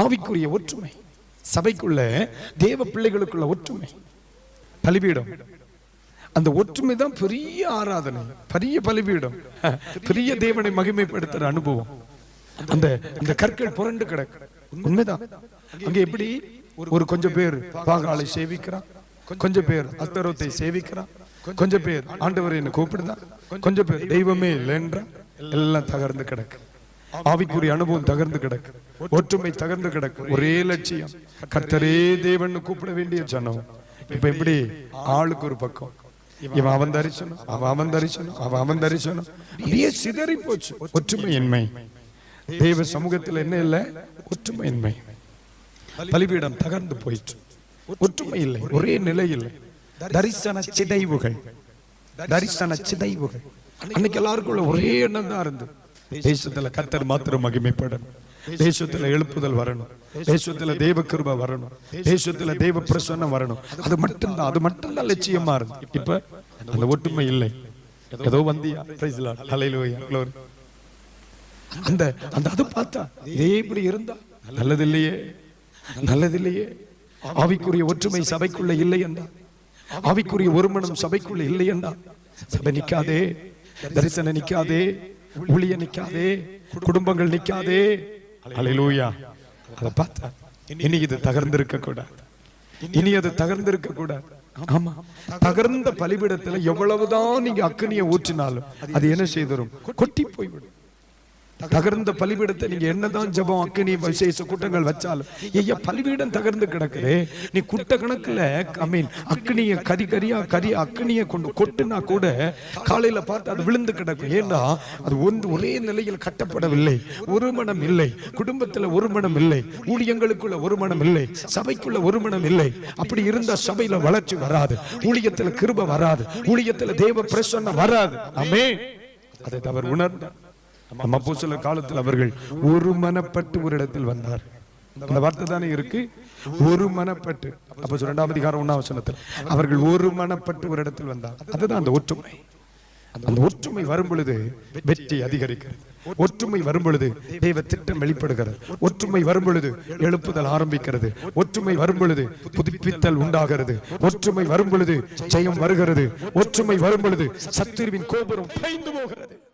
ஆவிக்குரிய ஒற்றுமை. சபைக்குள்ள தேவ பிள்ளைகளுக்குள்ள ஒற்றுமை. பலிபீடம். அந்த ஒற்றுமை தான் பெரிய ஆராதனை பெரிய பலிபீடம். பெரிய தேவனை மகிமைப்படுத்துற அனுபவம். அந்த அந்த கற்கள் புரண்டு கிடக்கு. உண்மைதான். அங்க எப்படி? ஒரு கொஞ்சம் பேர் பாகாலை சேவிக்கிறான். கொஞ்சம் பேர் அத்தரத்தை சேவிக்கிறான். கொஞ்சம் பேர் ஆண்டவர் என்ன கூப்பிடுதான். கொஞ்சம் பேர் தெய்வமே இல்லைன்றான். எல்லாம் தகர்ந்து கிடக்கு. ஆவிக்குரிய அனுபவம் தகர்ந்து கிடக்கு. ஒற்றுமை தகர்ந்து கிடக்கு. ஒரே லட்சியம். கர்த்தரே தேவன் கூப்பிட வேண்டிய ஜனம். இப்ப எப்படி? ஆளுக்கு ஒரு பக்கம். இவன் அவன் தரிசனம் அவன் அவன் தரிசனம் அவன் அவன் தரிசனம். அப்படியே சிதறி போச்சு. ஒற்றுமையின்மை. தேவ சமூகத்தில் என்ன இல்லை? ஒற்றுமையின்மை. பலிபீடம் தகர்ந்து போயிற்று. ஒற்றுமை இல்லை. ஒரே நிலை இல்லை. தரிசன சிதைவுகள். தரிசன சிதைவுகள். அன்னைக்கு எல்லாருக்குள்ள ஒரே எண்ணம் தான் இருந்து தேசத்துல கத்தர் மாத்திரம் மகிமைப்படணும். தேசத்துல எழுப்புதல் வரணும். தேசத்துல தேவ கிருபை வரணும். தேசத்துல தேவ பிரசன்னம் வரணும். அது மட்டும்தான் அது மட்டும்தான் லட்சியமா இருந்து. இப்ப அந்த ஒற்றுமை இல்லை. ஏதோ வந்தியா? அந்த அந்த அது பார்த்தா இதே இப்படி இருந்தா நல்லதில்லையே. நல்லதில்லையே. ஆவிக்குரிய ஒற்றுமை சபைக்குள்ள இல்லை என்றா? ஆவிக்குரிய ஒருமனம் சபைக்குள்ள இல்லை என்றா? சபை நிக்காதே தரிசனம் நிக்காதே ஊழிய நிக்காதே குடும்பங்கள் நிக்காதே அலையிலூயா அதை பார்த்தா இனி இது தகர்ந்திருக்க கூடாது இனி அது தகர்ந்திருக்க கூடாது ஆமா. தகர்ந்த பலிபிடத்துல எவ்வளவுதான் நீங்க அக்கனியை ஊற்றினாலும் அது என்ன செய்தரும் கொட்டி போய்விடும். தகர்ந்த பலிபீடத்தை நீங்க என்னதான் ஜெபம் அக்கினி விசேஷ கூட்டங்கள் வச்சாலும் ஐயா பலிபீடம் தகர்ந்து கிடக்குது. நீ குட்ட கணக்குல ஐ மீன் அக்னிய கரி கரியா கரி அக்னிய கொண்டு கொட்டுனா கூட காலையில பார்த்து அது விழுந்து கிடக்கும். ஏன்னா அது ஒன்று ஒரே நிலையில் கட்டப்படவில்லை. ஒரு மனம் இல்லை. குடும்பத்துல ஒரு மனம் இல்லை. ஊழியங்களுக்குள்ள ஒரு மனம் இல்லை. சபைக்குள்ள ஒரு மனம் இல்லை. அப்படி இருந்தா சபையில வளர்ச்சி வராது. ஊழியத்துல கிருப வராது. ஊழியத்துல தேவ பிரசன்னம் வராது. ஆமே அதை அவர் உணர்ந்தார். நம்ம அப்போஸ்தல காலத்தில் அவர்கள் ஒரு மனப்பட்டு ஒரு இடத்தில் வந்தார். அந்த வார்த்தை தானே இருக்கு? ஒரு மனப்பட்டு. அப்ப இரண்டாம் அதிகாரம் ஒன்னாம் வசனத்தில் அவர்கள் ஒரு மனப்பட்டு ஒரு இடத்தில் வந்தார். அதுதான் அந்த ஒற்றுமை. அந்த ஒற்றுமை வரும் பொழுது வெற்றி அதிகரிக்கிறது. ஒற்றுமை வரும் பொழுது தெய்வ திட்டம் வெளிப்படுகிறது. ஒற்றுமை வரும் பொழுது எழுப்புதல் ஆரம்பிக்கிறது. ஒற்றுமை வரும் பொழுது புதுப்பித்தல் உண்டாகிறது. ஒற்றுமை வரும் பொழுது ஜெயம் வருகிறது. ஒற்றுமை வரும் பொழுது சத்துருவின் கோபுரம் பயந்து போகிறது.